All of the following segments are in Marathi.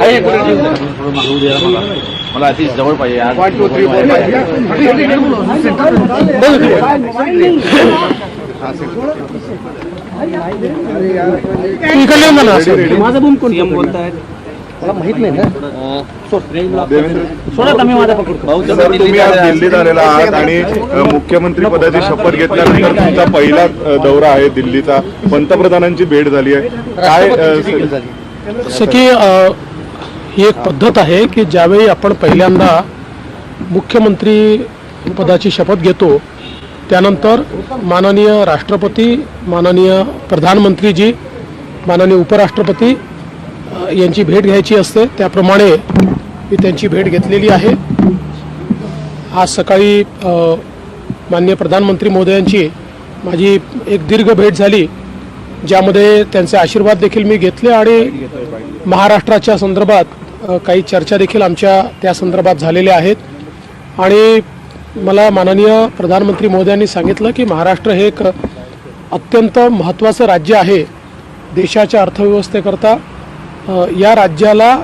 मला. मला. अति जवळ पाहिजे. माझा बूम कोण सीएम बोलतायत मला माहीत नाही ना. देवेंद्र. सोडा आता मी माझा पकडतो. सर तुम्ही आज दिल्लीत आलेला आहात आणि अ, मुख्यमंत्री पदाची शपथ घेतल्यानंतर तुमचा पहिला दौरा आहे दिल्लीचा. पंतप्रधानांची भेट झाली आहे. काय अ, जसं की अ, ही एक पद्धत आहे की ज्यावेळी आपण पहिल्यांदा मुख्यमंत्री पदाची शपथ घेतो त्यानंतर माननीय राष्ट्रपती माननीय प्रधानमंत्रीजी माननीय उपराष्ट्रपती यांची भेट घ्यायची असते. त्याप्रमाणे मी त्यांची भेट घेतलेली आहे. आज सकाळी माननीय प्रधानमंत्री महोदयांची माझी एक दीर्घ भेट झाली ज्यामध्ये त्यांचे आशीर्वाद देखील मी घेतले आणि महाराष्ट्राच्या संदर्भात काही चर्चा देखील आमच्या त्या संदर्भात झालेल्या आहेत. आणि मला माननीय प्रधानमंत्री महोदयांनी सांगितलं की महाराष्ट्र हे एक अत्यंत महत्त्वाचं राज्य आहे देशाच्या अर्थव्यवस्थेकरता. या राज्याला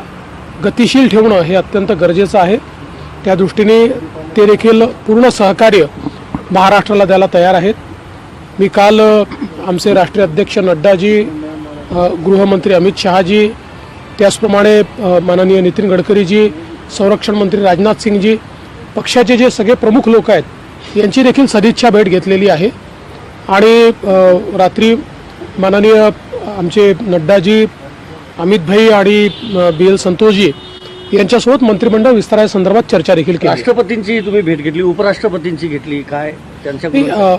गतिशील ठेवणं हे अत्यंत गरजेचं आहे. त्या दृष्टीने ते देखील पूर्ण सहकार्य महाराष्ट्राला द्यायला तयार आहेत. मी काल आमचे राष्ट्रीय अध्यक्ष नड्डाजी गृहमंत्री अमित शहाजी त्याचप्रमाणे माननीय नितीन गडकरीजी संरक्षण मंत्री राजनाथ सिंगजी पक्षाचे जे सगळे प्रमुख लोक आहेत यांची देखील सदिच्छा भेट घेतलेली आहे. आणि रात्री माननीय आमचे नड्डाजी अमित भाई आणि बी एल संतोषजी यांच्यासोबत मंत्रिमंडळ विस्तारासंदर्भात चर्चा देखील केली. राष्ट्रपतींची तुम्ही भेट घेतली उपराष्ट्रपतींची घेतली काय? त्यांच्या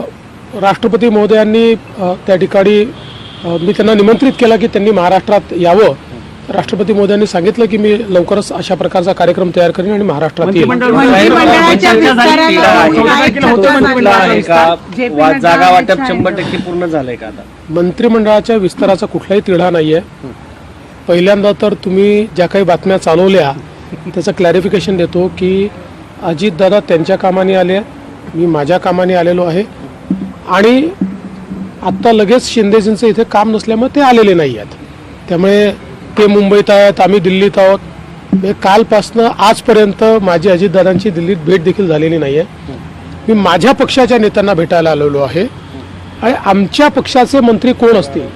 राष्ट्रपती महोदयांनी त्या ठिकाणी मी त्यांना निमंत्रित केलं की त्यांनी महाराष्ट्रात यावं. राष्ट्रपती महोदयांनी सांगितलं की मी लवकरच अशा प्रकारचा कार्यक्रम तयार करेन आणि महाराष्ट्रात जागा वाटप शंभर टक्के पूर्ण झालंय का आता? मंत्रिमंडळाच्या विस्ताराचा कुठलाही तिढा नाही आहे पहिल्यांदा तर तुम्ही ज्या काही बातम्या चालवल्या त्याचं क्लॅरिफिकेशन देतो की अजितदादा त्यांच्या कामाने आले मी माझ्या कामाने आलेलो आहे. आणि आत्ता लगेच शिंदेजींचं इथे काम नसल्यामुळे ते आलेले नाही आहेत त्यामुळे ते मुंबईत आहेत आम्ही दिल्लीत आहोत. कालपासनं आजपर्यंत माझी अजितदादांची दिल्लीत भेट देखील झालेली नाही आहे मी माझ्या पक्षाच्या नेत्यांना भेटायला आलेलो आहे. आणि आमच्या पक्षाचे मंत्री कोण असतील?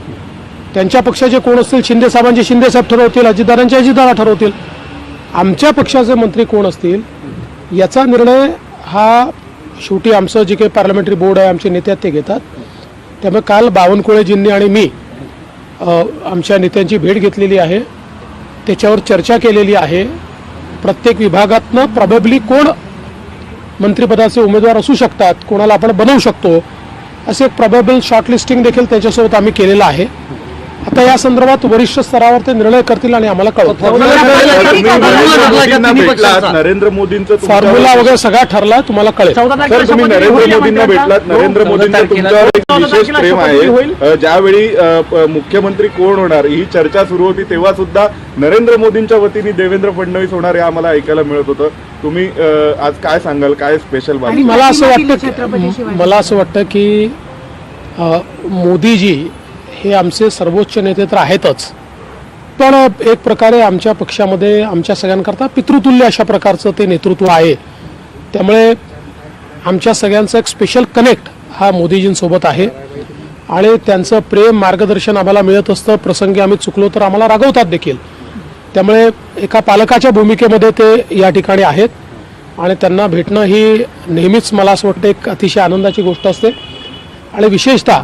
त्यांच्या पक्षाचे कोण असतील? शिंदे साहेबांचे शिंदे साहेब ठरवतील अजितदारांचे अजितदारा ठरवतील. आमच्या पक्षाचे मंत्री कोण असतील? याचा निर्णय हा शेवटी आमचं जे काही पार्लमेंटरी बोर्ड आहे आमचे नेते आहेत ते घेतात. त्यामुळे काल बावनकुळेजींनी आणि मी आमच्या नेत्यांची भेट घेतलेली आहे. त्याच्यावर चर्चा केलेली आहे. प्रत्येक विभागातनं प्रॉबेबली कोण मंत्रिपदाचे उमेदवार असू शकतात कोणाला आपण बनवू शकतो असे एक प्रॉबेबल शॉर्टलिस्टिंग देखील त्याच्यासोबत आम्ही केलेलं आहे. आता या संदर्भात वरिष्ठ स्तरावर ते निर्णय करतील आणि आम्हाला कळवतील. तुम्ही नरेंद्र मोदींना मोदींचं फॉर्म्युला वगैरे सगळा ठरला तुम्हाला कळेल. सर तुम्ही नरेंद्र मोदींना भेटलात. नरेंद्र मोदींचं तुमच्यावर एक विशेष प्रेम आहे. ज्यावेळी मुख्यमंत्री कोण होणार ही चर्चा सुरू होती तेव्हा सुद्धा नरेंद्र मोदींच्या वतीने देवेंद्र फडणवीस होणार हे आम्हाला ऐकायला मिळत होतं. तुम्ही आज काय सांगाल काय स्पेशल मला असं वाटतं छत्रपती की शिवाजी. मला असं वाटतं की मोदीजी हे आमचे सर्वोच्च नेते तर आहेतच. पण एक प्रकारे आमच्या पक्षामध्ये आमच्या सगळ्यांकरता पितृतुल्य अशा प्रकारचं ते नेतृत्व आहे. त्यामुळे आमच्या सगळ्यांचं एक स्पेशल कनेक्ट हा मोदीजींसोबत आहे. आणि त्यांचं प्रेम मार्गदर्शन आम्हाला मिळत असतं. प्रसंगी आम्ही चुकलो तर आम्हाला रागवतात देखील. त्यामुळे एका पालकाच्या भूमिकेमध्ये ते या ठिकाणी आहेत. आणि त्यांना भेटणं ही नेहमीच मला असं वाटतं एक अतिशय आनंदाची गोष्ट असते. आणि विशेषतः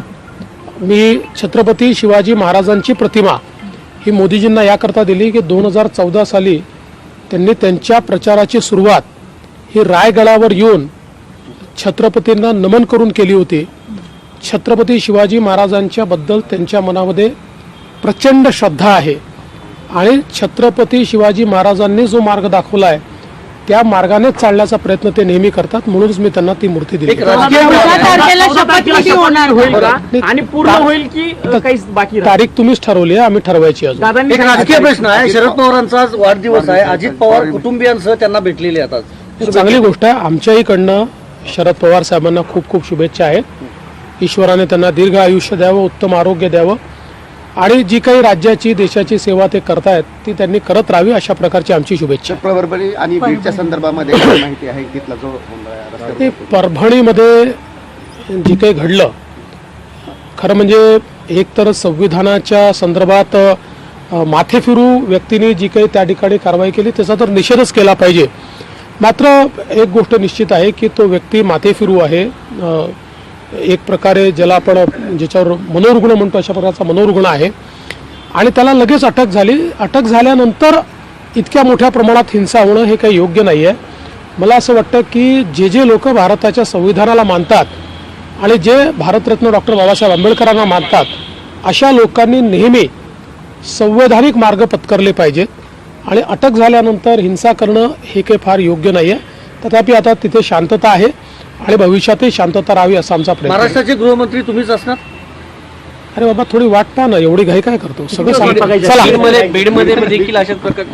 मी छत्रपती शिवाजी महाराजांची प्रतिमा ही मोदीजींना याकरता दिली की दोन हजार चौदा साली त्यांनी त्यांच्या प्रचाराची सुरुवात ही रायगडावर येऊन छत्रपतींना नमन करून केली होती. छत्रपती शिवाजी महाराजांच्याबद्दल त्यांच्या मनामध्ये प्रचंड श्रद्धा आहे आणि छत्रपती शिवाजी महाराजांनी जो मार्ग दाखवला आहे त्या मार्गानेच चालण्याचा प्रयत्न ते नेहमी करतात म्हणूनच मी त्यांना ती मूर्ती दिली. आणि पूर्ण होईल की बाकी? तारीख तुम्हीच ठरवली आहे आम्ही ठरवायची अजून. एक राजकीय प्रश्न आहे शरद पवारांचा आज वाढदिवस आहे. अजित पवार कुटुंबियांसह त्यांना भेटलेले. ही चांगली गोष्ट आहे आमच्याहीकडनं शरद पवार साहेबांना खूप खूप शुभेच्छा आहेत. ईश्वराने त्यांना दीर्घ आयुष्य द्यावं उत्तम आरोग्य द्यावं. आणि जी काही राज्याची देशाची सेवा ते करतायत ती त्यांनी करत राहावी अशा प्रकारची आमची शुभेच्छा. परभणी आणि बीडच्या संदर्भामध्ये माहिती आहे? तिथला जो परभणीमध्ये जे काही घडलं खरं म्हणजे एक तर संविधानाच्या संदर्भात अ, माथे फिरू व्यक्तीने जी काही त्या ठिकाणी कारवाई केली त्याचा तर निषेधच केला पाहिजे. मात्र एक गोष्ट निश्चित आहे की तो व्यक्ती माथे फिरू आहे एक प्रकारे ज्याला आपण ज्याच्यावर मनोरुग्ण म्हणतो अशा प्रकारचा मनोरुग्ण आहे. आणि त्याला लगेच अटक झाली. अटक झाल्यानंतर इतक्या मोठ्या प्रमाणात हिंसा होणं हे काही योग्य नाही आहे मला असं वाटतं की जे जे लोक भारताच्या संविधानाला मानतात आणि जे भारतरत्न डॉक्टर बाबासाहेब आंबेडकरांना मानतात अशा लोकांनी नेहमी संवैधानिक मार्ग पत्करले पाहिजेत. आणि अटक झाल्यानंतर हिंसा करणं हे काही फार योग्य नाही आहे तथापि आता तिथे शांतता आहे. आणि भविष्यातही शांतता राहावी असा आमचा प्रयत्न आहे. महाराष्ट्राचे गृहमंत्री तुम्हीच असणार? अरे बाबा थोडी वाट पहा ना एवढी घाई काय करतो? सगळं सांगतो. चला. बीडमध्ये देखील अशाच प्रकार